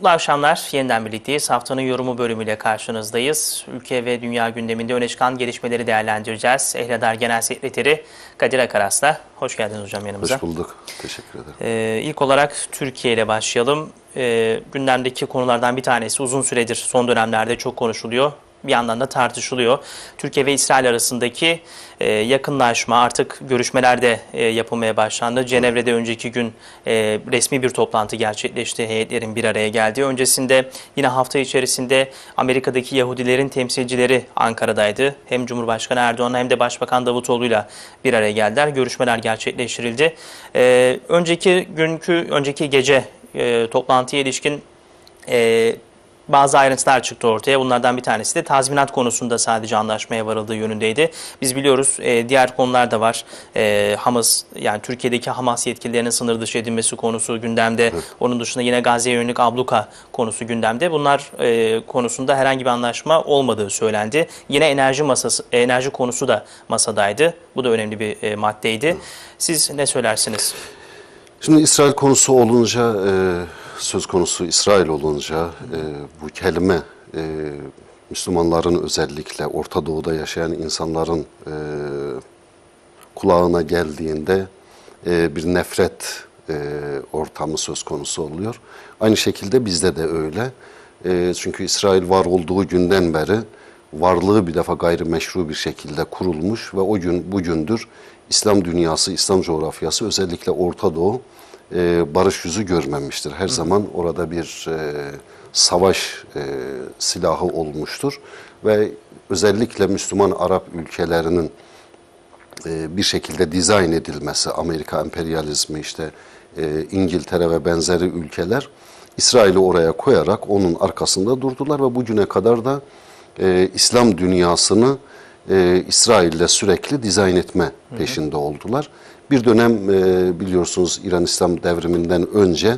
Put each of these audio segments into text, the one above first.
Mutlu akşamlar. Yeniden birlikteyiz. Haftanın yorumu bölümüyle karşınızdayız. Ülke ve dünya gündeminde öne çıkan gelişmeleri değerlendireceğiz. Ehledar Genel Sekreteri Kadir Akaras'la. Hoş geldiniz hocam yanımıza. Hoş bulduk. Teşekkür ederim. Ee, ilk olarak Türkiye ile başlayalım. Ee, gündemdeki konulardan bir tanesi uzun süredir son dönemlerde çok konuşuluyor. Bir yandan da tartışılıyor. Türkiye ve İsrail arasındaki e, yakınlaşma artık görüşmelerde e, yapılmaya başlandı. Cenevre'de önceki gün e, resmi bir toplantı gerçekleşti. Heyetlerin bir araya geldiği. Öncesinde yine hafta içerisinde Amerika'daki Yahudilerin temsilcileri Ankara'daydı. Hem Cumhurbaşkanı Erdoğan hem de Başbakan Davutoğlu'yla bir araya geldiler. Görüşmeler gerçekleştirildi. Önceki günkü, önceki gece toplantıya ilişkin bazı ayrıntılar çıktı ortaya. Bunlardan bir tanesi de tazminat konusunda sadece anlaşmaya varıldığı yönündeydi. Biz biliyoruz e, diğer konular da var. E, Hamas yani Türkiye'deki Hamas yetkililerinin sınır dışı edilmesi konusu gündemde. Onun dışında yine Gazze'ye yönelik abluka konusu gündemde. Bunlar e, konusunda herhangi bir anlaşma olmadığı söylendi. Yine enerji masası enerji konusu da masadaydı. Bu da önemli bir e, maddeydi. Siz ne söylersiniz? Şimdi İsrail konusu olunca, e, söz konusu İsrail olunca e, bu kelime e, Müslümanların özellikle Orta Doğu'da yaşayan insanların e, kulağına geldiğinde e, bir nefret e, ortamı söz konusu oluyor. Aynı şekilde bizde de öyle. E, çünkü İsrail var olduğu günden beri varlığı bir defa gayrimeşru bir şekilde kurulmuş ve o gün bugündür İslam dünyası, İslam coğrafyası özellikle Orta Doğu e, barış yüzü görmemiştir. Her zaman orada bir e, savaş e, silahı olmuştur ve özellikle Müslüman Arap ülkelerinin e, bir şekilde dizayn edilmesi, Amerika emperyalizmi işte e, İngiltere ve benzeri ülkeler İsrail'i oraya koyarak onun arkasında durdular ve bugüne kadar da e, İslam dünyasını e, İsrail'le sürekli dizayn etme peşinde oldular. Bir dönem e, biliyorsunuz İran İslam devriminden önce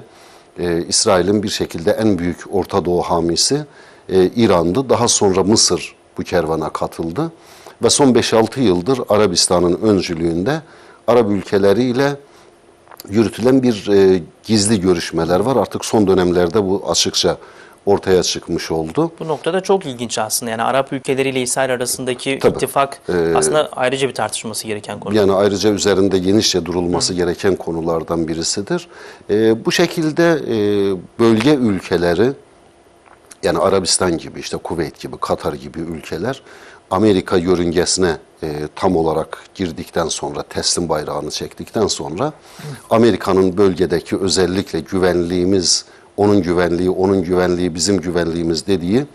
e, İsrail'in bir şekilde en büyük Orta Doğu hamisi e, İran'dı. Daha sonra Mısır bu kervana katıldı. Ve son 5-6 yıldır Arabistan'ın öncülüğünde Arap ülkeleriyle yürütülen bir e, gizli görüşmeler var. Artık son dönemlerde bu açıkça ortaya çıkmış oldu. Bu noktada çok ilginç aslında. Yani Arap ülkeleriyle İsrail arasındaki Tabii. ittifak aslında ayrıca bir tartışılması gereken konu. Yani ayrıca üzerinde genişçe durulması gereken konulardan birisidir. E, bu şekilde e, bölge ülkeleri yani Arabistan gibi işte Kuveyt gibi Katar gibi ülkeler Amerika yörüngesine e, tam olarak girdikten sonra teslim bayrağını çektikten sonra Amerika'nın bölgedeki özellikle güvenliğimiz onun güvenliği, onun güvenliği, bizim güvenliğimiz dediği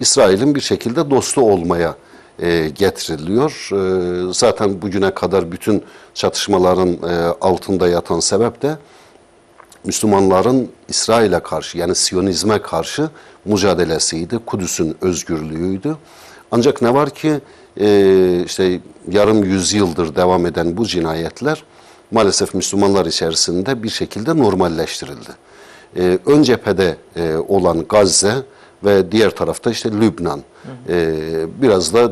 İsrail'in bir şekilde dostu olmaya e, getiriliyor. E, zaten bugüne kadar bütün çatışmaların e, altında yatan sebep de Müslümanların İsrail'e karşı yani Siyonizme karşı mücadelesiydi. Kudüs'ün özgürlüğüydü. Ancak ne var ki e, işte yarım yüzyıldır devam eden bu cinayetler maalesef Müslümanlar içerisinde bir şekilde normalleştirildi. E, ön cephede e, olan Gazze ve diğer tarafta işte Lübnan. E, biraz da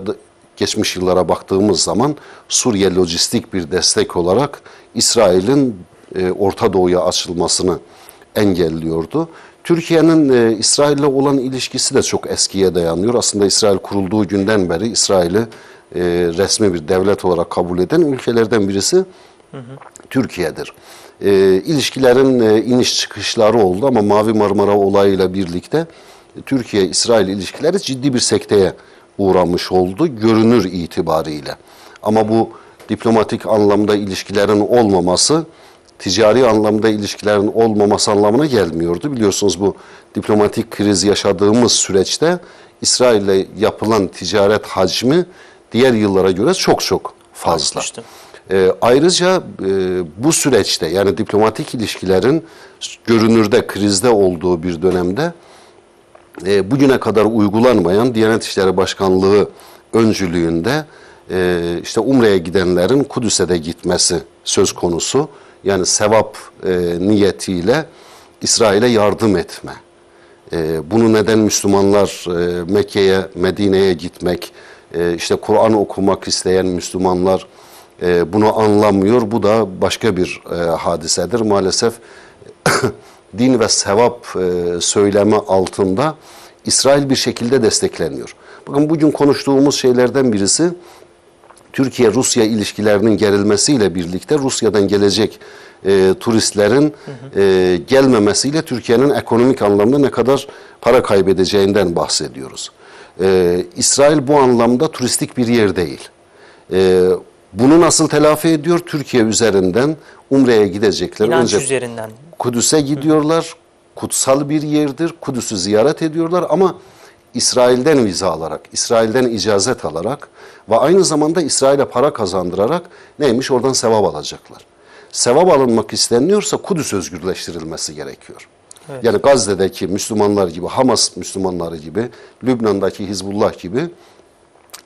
geçmiş yıllara baktığımız zaman Suriye lojistik bir destek olarak İsrail'in e, Orta Doğu'ya açılmasını engelliyordu. Türkiye'nin e, İsrail'le olan ilişkisi de çok eskiye dayanıyor. Aslında İsrail kurulduğu günden beri İsrail'i e, resmi bir devlet olarak kabul eden ülkelerden birisi Türkiye'dir. E, ilişkilerin e, iniş çıkışları oldu ama Mavi Marmara olayıyla birlikte Türkiye-İsrail ilişkileri ciddi bir sekteye uğramış oldu görünür itibariyle. Ama bu diplomatik anlamda ilişkilerin olmaması ticari anlamda ilişkilerin olmaması anlamına gelmiyordu. Biliyorsunuz bu diplomatik kriz yaşadığımız süreçte İsrail'le yapılan ticaret hacmi diğer yıllara göre çok çok fazla. Artmıştı. Ee, ayrıca e, bu süreçte yani diplomatik ilişkilerin görünürde krizde olduğu bir dönemde e, bugüne kadar uygulanmayan Diyanet İşleri Başkanlığı öncülüğünde e, işte Umre'ye gidenlerin Kudüs'e de gitmesi söz konusu. Yani sevap e, niyetiyle İsrail'e yardım etme. E, bunu neden Müslümanlar e, Mekke'ye, Medine'ye gitmek, e, işte Kur'an okumak isteyen Müslümanlar e, bunu anlamıyor. Bu da başka bir e, hadisedir. Maalesef din ve sevap e, söylemi altında İsrail bir şekilde destekleniyor. Bakın bugün konuştuğumuz şeylerden birisi Türkiye-Rusya ilişkilerinin gerilmesiyle birlikte Rusya'dan gelecek e, turistlerin e, gelmemesiyle Türkiye'nin ekonomik anlamda ne kadar para kaybedeceğinden bahsediyoruz. E, İsrail bu anlamda turistik bir yer değil. E, bunu nasıl telafi ediyor? Türkiye üzerinden Umre'ye gidecekler. İnanç Önce üzerinden. Kudüs'e gidiyorlar. Kutsal bir yerdir. Kudüs'ü ziyaret ediyorlar ama İsrail'den vize alarak, İsrail'den icazet alarak ve aynı zamanda İsrail'e para kazandırarak neymiş oradan sevap alacaklar. Sevap alınmak isteniliyorsa Kudüs özgürleştirilmesi gerekiyor. Yani Gazze'deki Müslümanlar gibi, Hamas Müslümanları gibi, Lübnan'daki Hizbullah gibi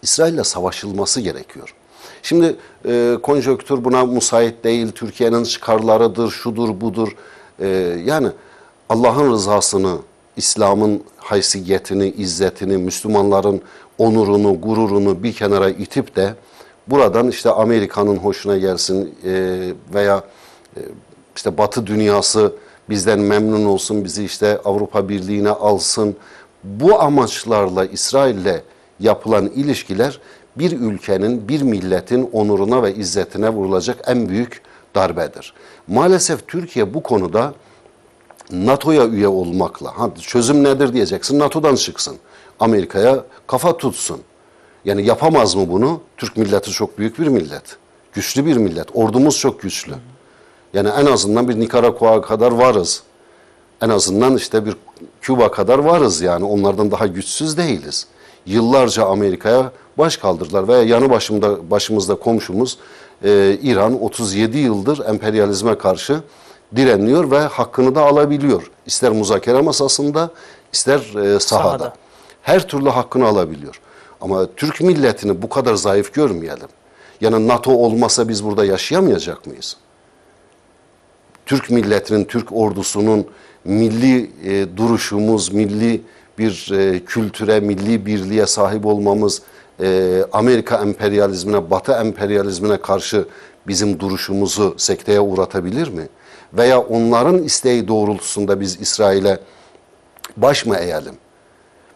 İsrail'le savaşılması gerekiyor. Şimdi e, konjonktür buna müsait değil, Türkiye'nin çıkarlarıdır, şudur budur. E, yani Allah'ın rızasını, İslam'ın haysiyetini, izzetini, Müslümanların onurunu, gururunu bir kenara itip de buradan işte Amerika'nın hoşuna gelsin e, veya e, işte Batı dünyası bizden memnun olsun, bizi işte Avrupa Birliği'ne alsın. Bu amaçlarla İsrail'le yapılan ilişkiler bir ülkenin, bir milletin onuruna ve izzetine vurulacak en büyük darbedir. Maalesef Türkiye bu konuda NATO'ya üye olmakla, ha, çözüm nedir diyeceksin, NATO'dan çıksın. Amerika'ya kafa tutsun. Yani yapamaz mı bunu? Türk milleti çok büyük bir millet. Güçlü bir millet. Ordumuz çok güçlü. Yani en azından bir Nikaragua kadar varız. En azından işte bir Küba kadar varız yani. Onlardan daha güçsüz değiliz. Yıllarca Amerika'ya baş kaldırdılar veya yanı başımda başımızda komşumuz e, İran 37 yıldır emperyalizme karşı direniyor ve hakkını da alabiliyor. İster muzakere masasında, ister e, sahada. Sahada. Her türlü hakkını alabiliyor. Ama Türk milletini bu kadar zayıf görmeyelim. Yani NATO olmasa biz burada yaşayamayacak mıyız? Türk milletinin, Türk ordusunun milli e, duruşumuz, milli bir e, kültüre, milli birliğe sahip olmamız, e, Amerika emperyalizmine, Batı emperyalizmine karşı bizim duruşumuzu sekteye uğratabilir mi? Veya onların isteği doğrultusunda biz İsrail'e baş mı eğelim?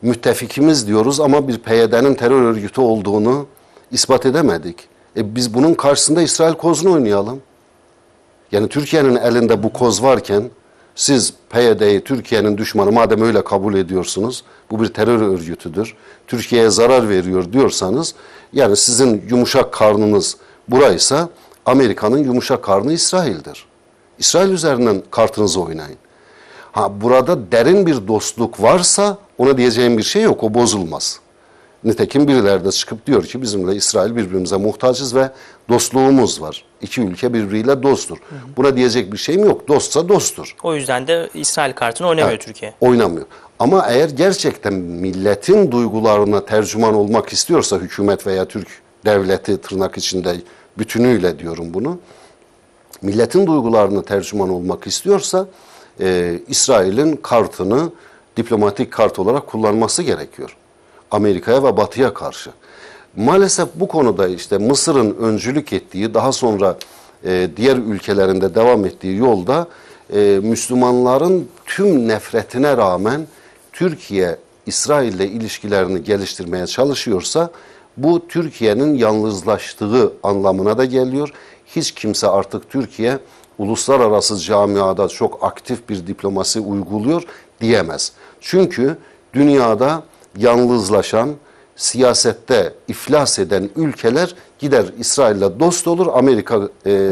Müttefikimiz diyoruz ama bir PYD'nin terör örgütü olduğunu ispat edemedik. E biz bunun karşısında İsrail kozunu oynayalım. Yani Türkiye'nin elinde bu koz varken siz PYD'yi Türkiye'nin düşmanı madem öyle kabul ediyorsunuz, bu bir terör örgütüdür, Türkiye'ye zarar veriyor diyorsanız, yani sizin yumuşak karnınız buraysa Amerika'nın yumuşak karnı İsrail'dir. İsrail üzerinden kartınızı oynayın. Ha burada derin bir dostluk varsa ona diyeceğim bir şey yok, o bozulmaz. Nitekim birileri de çıkıp diyor ki bizimle İsrail birbirimize muhtacız ve dostluğumuz var. İki ülke birbiriyle dosttur. Buna diyecek bir şeyim yok. Dostsa dosttur. O yüzden de İsrail kartını oynamıyor Evet, Türkiye. Oynamıyor. Ama eğer gerçekten milletin duygularına tercüman olmak istiyorsa hükümet veya Türk devleti tırnak içinde bütünüyle diyorum bunu. Milletin duygularına tercüman olmak istiyorsa e, İsrail'in kartını diplomatik kart olarak kullanması gerekiyor. Amerika'ya ve Batı'ya karşı. Maalesef bu konuda işte Mısır'ın öncülük ettiği daha sonra e, diğer ülkelerinde devam ettiği yolda e, Müslümanların tüm nefretine rağmen Türkiye İsrail'le ilişkilerini geliştirmeye çalışıyorsa bu Türkiye'nin yalnızlaştığı anlamına da geliyor. Hiç kimse artık Türkiye uluslararası camiada çok aktif bir diplomasi uyguluyor diyemez. Çünkü dünyada yalnızlaşan, siyasette iflas eden ülkeler gider İsrail'le dost olur Amerika e,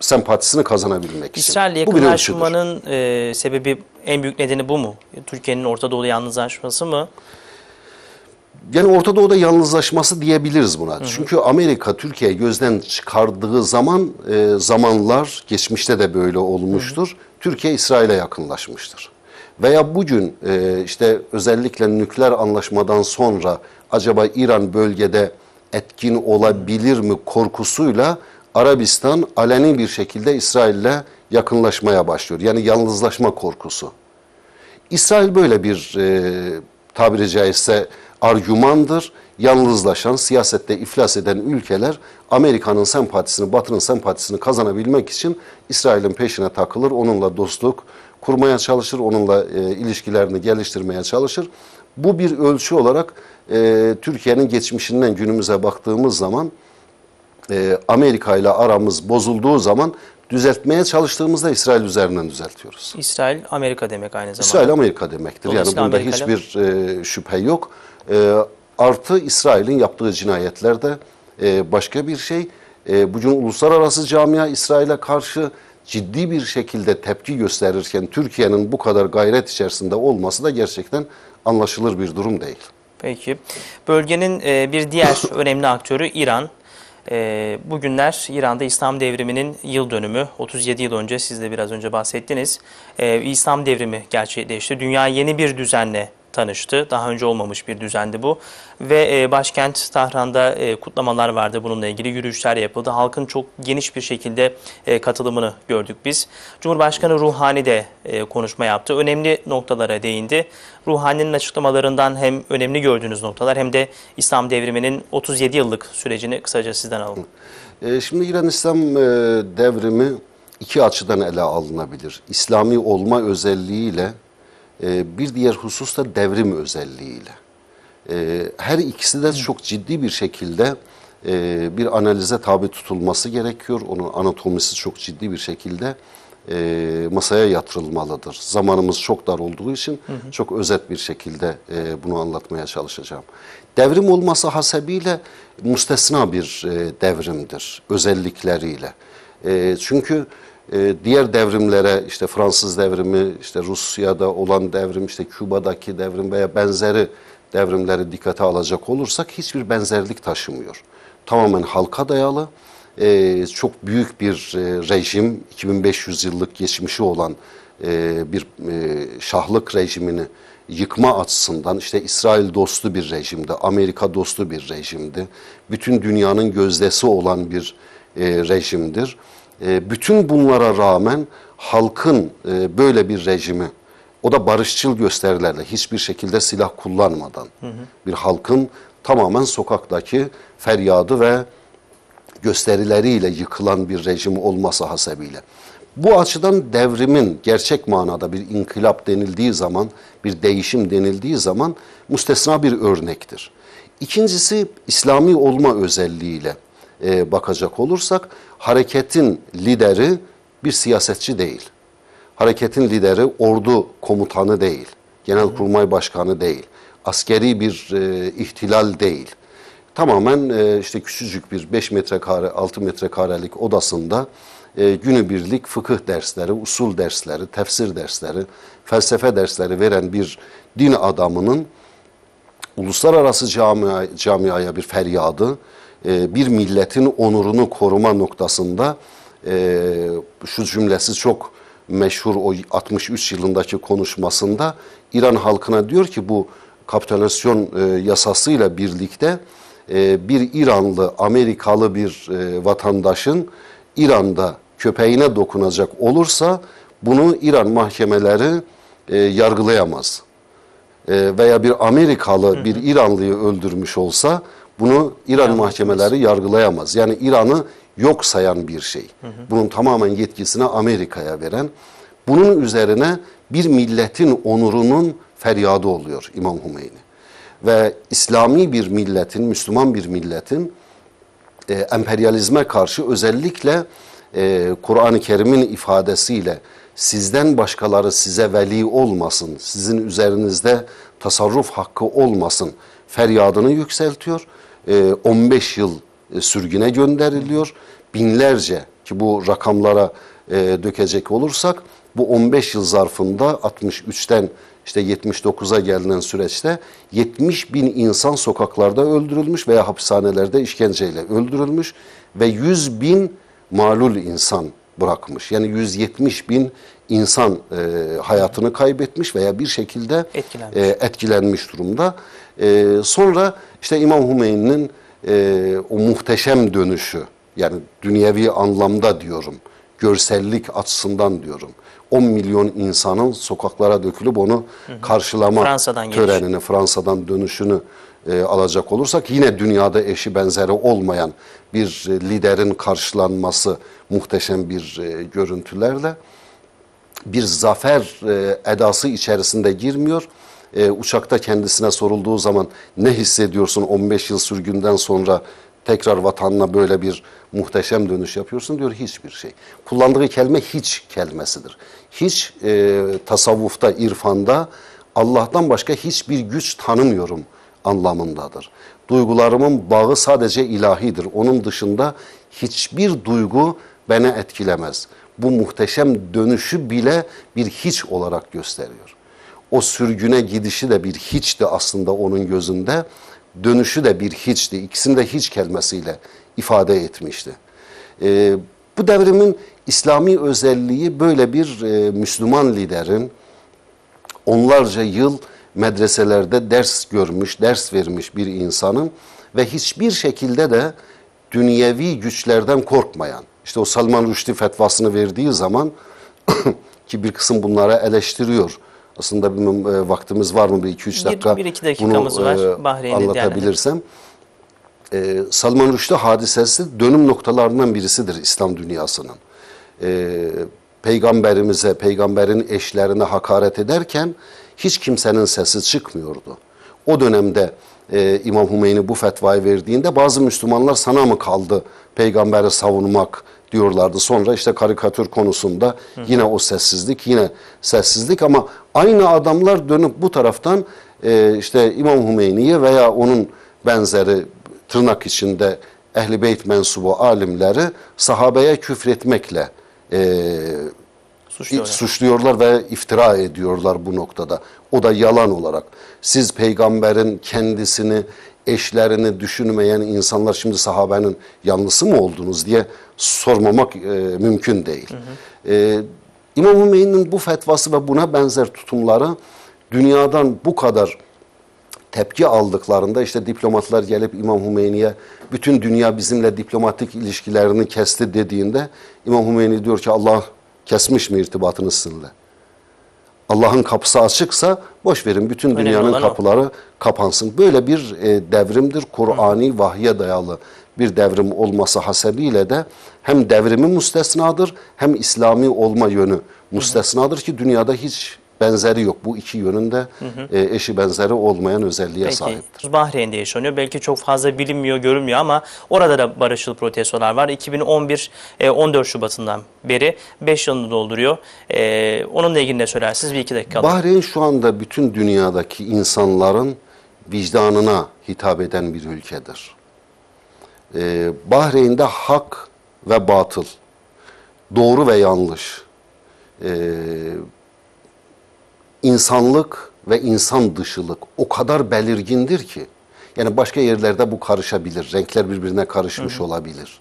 sempatisini kazanabilmek için. İsrail'le yakınlaşmanın e, sebebi en büyük nedeni bu mu? Türkiye'nin Orta Doğu'da yalnızlaşması mı? Yani Orta Doğu'da yalnızlaşması diyebiliriz buna. Çünkü Amerika Türkiye'yi gözden çıkardığı zaman e, zamanlar geçmişte de böyle olmuştur. Türkiye İsrail'e yakınlaşmıştır. Veya bugün e, işte özellikle nükleer anlaşmadan sonra acaba İran bölgede etkin olabilir mi korkusuyla Arabistan aleni bir şekilde İsrail'le yakınlaşmaya başlıyor. Yani yalnızlaşma korkusu. İsrail böyle bir e, tabiri caizse argümandır. Yalnızlaşan, siyasette iflas eden ülkeler Amerika'nın sempatisini, Batı'nın sempatisini kazanabilmek için İsrail'in peşine takılır, onunla dostluk kurmaya çalışır, onunla e, ilişkilerini geliştirmeye çalışır. Bu bir ölçü olarak e, Türkiye'nin geçmişinden günümüze baktığımız zaman e, Amerika ile aramız bozulduğu zaman düzeltmeye çalıştığımızda İsrail üzerinden düzeltiyoruz. İsrail, Amerika demek aynı zamanda. İsrail Amerika demektir. Yani bunda Amerika hiçbir e, şüphe yok. E, artı İsrail'in yaptığı cinayetler de e, başka bir şey. E, bugün uluslararası camia İsrail'e karşı ciddi bir şekilde tepki gösterirken Türkiye'nin bu kadar gayret içerisinde olması da gerçekten anlaşılır bir durum değil. Peki. Bölgenin e, bir diğer önemli aktörü İran. E, Bugünler İran'da İslam devriminin yıl dönümü. 37 yıl önce siz de biraz önce bahsettiniz. E, İslam devrimi gerçekleşti. Dünya yeni bir düzenle tanıştı. Daha önce olmamış bir düzendi bu. Ve e, başkent Tahran'da e, kutlamalar vardı bununla ilgili. Yürüyüşler yapıldı. Halkın çok geniş bir şekilde e, katılımını gördük biz. Cumhurbaşkanı Ruhani de e, konuşma yaptı. Önemli noktalara değindi. Ruhani'nin açıklamalarından hem önemli gördüğünüz noktalar hem de İslam devriminin 37 yıllık sürecini kısaca sizden alalım. E, Şimdi İran İslam e, devrimi iki açıdan ele alınabilir. İslami olma özelliğiyle e, bir diğer husus da devrim özelliğiyle. E, Her ikisi de çok ciddi bir şekilde e, bir analize tabi tutulması gerekiyor. Onun anatomisi çok ciddi bir şekilde e, masaya yatırılmalıdır. Zamanımız çok dar olduğu için çok özet bir şekilde e, bunu anlatmaya çalışacağım. Devrim olması hasebiyle müstesna bir e, devrimdir özellikleriyle. E, çünkü e, diğer devrimlere işte Fransız devrimi, işte Rusya'da olan devrim, işte Küba'daki devrim veya benzeri devrimleri dikkate alacak olursak hiçbir benzerlik taşımıyor. Tamamen halka dayalı, e, çok büyük bir e, rejim, 2500 yıllık geçmişi olan e, bir e, şahlık rejimini yıkma açısından işte İsrail dostu bir rejimdi, Amerika dostu bir rejimdi. Bütün dünyanın gözdesi olan bir e, rejimdir. E, bütün bunlara rağmen halkın e, böyle bir rejimi, o da barışçıl gösterilerle hiçbir şekilde silah kullanmadan bir halkın tamamen sokaktaki feryadı ve gösterileriyle yıkılan bir rejim olması hasebiyle. Bu açıdan devrimin gerçek manada bir inkılap denildiği zaman, bir değişim denildiği zaman müstesna bir örnektir. İkincisi İslami olma özelliğiyle e, bakacak olursak hareketin lideri bir siyasetçi değil. Hareketin lideri ordu komutanı değil, genelkurmay başkanı değil, askeri bir e, ihtilal değil tamamen e, işte küçücük bir 5 metrekare 6 metrekarelik odasında e, günübirlik fıkıh dersleri, usul dersleri, tefsir dersleri, felsefe dersleri veren bir din adamının uluslararası camia, camiaya bir feryadı, e, bir milletin onurunu koruma noktasında e, şu cümlesi çok meşhur o 63 yılındaki konuşmasında İran halkına diyor ki bu kapitülasyon e, yasasıyla birlikte e, bir İranlı, Amerikalı bir e, vatandaşın İran'da köpeğine dokunacak olursa bunu İran mahkemeleri e, yargılayamaz. E, veya bir Amerikalı bir İranlıyı öldürmüş olsa bunu İran İran mahkemeleri yargılayamaz. Yani İran'ı yok sayan bir şey. Bunun tamamen yetkisini Amerika'ya veren. Bunun üzerine bir milletin onurunun feryadı oluyor İmam Hümeyni. Ve İslami bir milletin, Müslüman bir milletin e, emperyalizme karşı özellikle e, Kur'an-ı Kerim'in ifadesiyle sizden başkaları size veli olmasın, sizin üzerinizde tasarruf hakkı olmasın feryadını yükseltiyor. E, 15 yıl e, sürgüne gönderiliyor. Binlerce ki bu rakamlara e, dökecek olursak bu 15 yıl zarfında 63'ten işte 79'a gelinen süreçte 70 bin insan sokaklarda öldürülmüş veya hapishanelerde işkenceyle öldürülmüş ve 100 bin malul insan bırakmış. Yani 170 bin insan e, hayatını kaybetmiş veya bir şekilde Etkilenmiş. e, etkilenmiş durumda. E, sonra işte İmam Hümeyni'nin e, o muhteşem dönüşü yani dünyevi anlamda diyorum, görsellik açısından diyorum. 10 milyon insanın sokaklara dökülüp onu karşılama Fransa'dan geliş. törenini, Fransa'dan dönüşünü e, alacak olursak yine dünyada eşi benzeri olmayan bir e, liderin karşılanması muhteşem bir e, görüntülerle bir zafer e, edası içerisinde girmiyor. E, uçakta kendisine sorulduğu zaman ne hissediyorsun 15 yıl sürgünden sonra tekrar vatanına böyle bir muhteşem dönüş yapıyorsun diyor hiçbir şey. Kullandığı kelime hiç kelimesidir. Hiç e, tasavvufta, irfanda Allah'tan başka hiçbir güç tanımıyorum anlamındadır. Duygularımın bağı sadece ilahidir. Onun dışında hiçbir duygu beni etkilemez. Bu muhteşem dönüşü bile bir hiç olarak gösteriyor. O sürgüne gidişi de bir hiçti aslında onun gözünde. Dönüşü de bir hiçti. İkisini de hiç kelimesiyle ifade etmişti. Ee, bu devrimin İslami özelliği böyle bir e, Müslüman liderin onlarca yıl medreselerde ders görmüş, ders vermiş bir insanın ve hiçbir şekilde de dünyevi güçlerden korkmayan, işte o Salman Rushdie fetvasını verdiği zaman ki bir kısım bunlara eleştiriyor. Aslında bilmem e, vaktimiz var mı bir iki üç Bir- dakika bir iki dakikamız bunu, var. e, Bahreyn'i anlatabilirsem. E, Salman Rushdie hadisesi dönüm noktalarından birisidir İslam dünyasının. E, peygamberimize, peygamberin eşlerine hakaret ederken hiç kimsenin sesi çıkmıyordu. O dönemde e, İmam Hümeyni bu fetvayı verdiğinde bazı Müslümanlar sana mı kaldı peygamberi savunmak diyorlardı. Sonra işte karikatür konusunda yine o sessizlik, yine sessizlik ama aynı adamlar dönüp bu taraftan e, işte İmam Hümeyni'ye veya onun benzeri tırnak içinde Ehl-i Beyt mensubu alimleri sahabeye küfretmekle e, Suçluyorlar. suçluyorlar ve iftira ediyorlar bu noktada. O da yalan olarak. Siz peygamberin kendisini, eşlerini düşünmeyen insanlar şimdi sahabenin yanlısı mı oldunuz diye sormamak e, mümkün değil. E, İmam Hümeyni'nin bu fetvası ve buna benzer tutumları dünyadan bu kadar tepki aldıklarında işte diplomatlar gelip İmam Hümeyni'ye bütün dünya bizimle diplomatik ilişkilerini kesti dediğinde İmam Hümeyni diyor ki Allah kesmiş mi irtibatını sizinle? Allah'ın kapısı açıksa boş verin bütün Önemli dünyanın olan o. kapıları kapansın. Böyle bir e, devrimdir. Kur'ani vahye dayalı bir devrim olması hasebiyle de hem devrimi müstesnadır hem İslami olma yönü müstesnadır ki dünyada hiç benzeri yok. Bu iki yönünde e, eşi benzeri olmayan özelliğe Peki sahiptir. Bahreyn'de yaşanıyor. Belki çok fazla bilinmiyor, görülmüyor ama orada da barışçıl protestolar var. 2011 e, 14 Şubat'ından beri 5 yılını dolduruyor. E, onunla ilgili ne söylersiniz? Bir iki dakika alalım. Bahreyn şu anda bütün dünyadaki insanların vicdanına hitap eden bir ülkedir. Ee, Bahreyn'de hak ve batıl, doğru ve yanlış, ee, insanlık ve insan dışılık o kadar belirgindir ki, yani başka yerlerde bu karışabilir, renkler birbirine karışmış olabilir.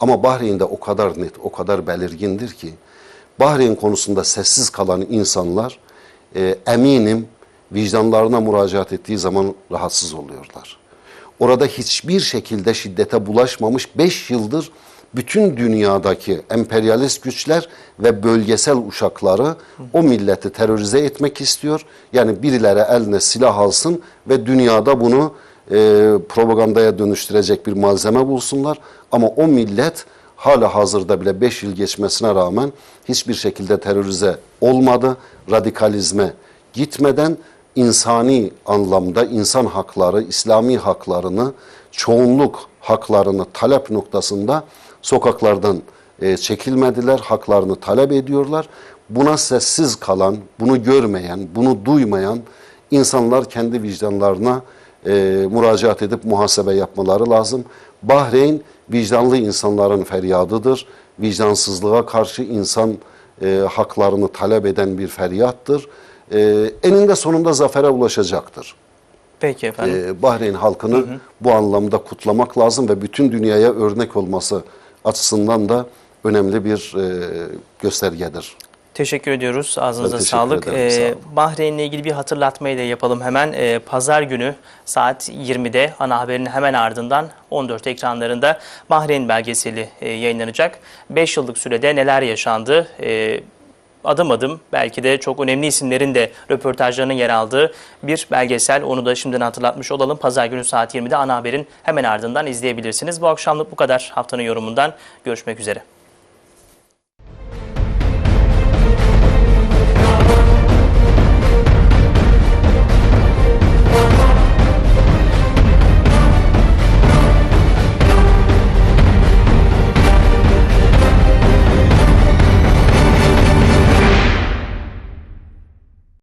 Ama Bahreyn'de o kadar net, o kadar belirgindir ki, Bahreyn konusunda sessiz kalan insanlar e, eminim vicdanlarına müracaat ettiği zaman rahatsız oluyorlar. Orada hiçbir şekilde şiddete bulaşmamış 5 yıldır bütün dünyadaki emperyalist güçler ve bölgesel uşakları o milleti terörize etmek istiyor. Yani birileri eline silah alsın ve dünyada bunu e, propagandaya dönüştürecek bir malzeme bulsunlar. Ama o millet hala hazırda bile 5 yıl geçmesine rağmen hiçbir şekilde terörize olmadı. Radikalizme gitmeden insani anlamda insan hakları, İslami haklarını, çoğunluk haklarını talep noktasında sokaklardan e, çekilmediler, haklarını talep ediyorlar. Buna sessiz kalan, bunu görmeyen, bunu duymayan insanlar kendi vicdanlarına e, müracaat edip muhasebe yapmaları lazım. Bahreyn vicdanlı insanların feryadıdır. Vicdansızlığa karşı insan e, haklarını talep eden bir feryattır. E, eninde sonunda zafere ulaşacaktır. Peki efendim. E, Bahreyn halkını bu anlamda kutlamak lazım ve bütün dünyaya örnek olması açısından da önemli bir e, göstergedir. Teşekkür ediyoruz. Ağzınıza teşekkür sağlık. ederim, Ee, sağ olun. Bahreyn'le ilgili bir hatırlatmayı da yapalım hemen. Ee, Pazar günü saat 20'de ana haberin hemen ardından 14 ekranlarında Bahreyn belgeseli e, yayınlanacak. 5 yıllık sürede neler yaşandı? E, adım adım belki de çok önemli isimlerin de röportajlarının yer aldığı bir belgesel. Onu da şimdiden hatırlatmış olalım. Pazar günü saat 20'de ana haberin hemen ardından izleyebilirsiniz. Bu akşamlık bu kadar haftanın yorumundan. Görüşmek üzere.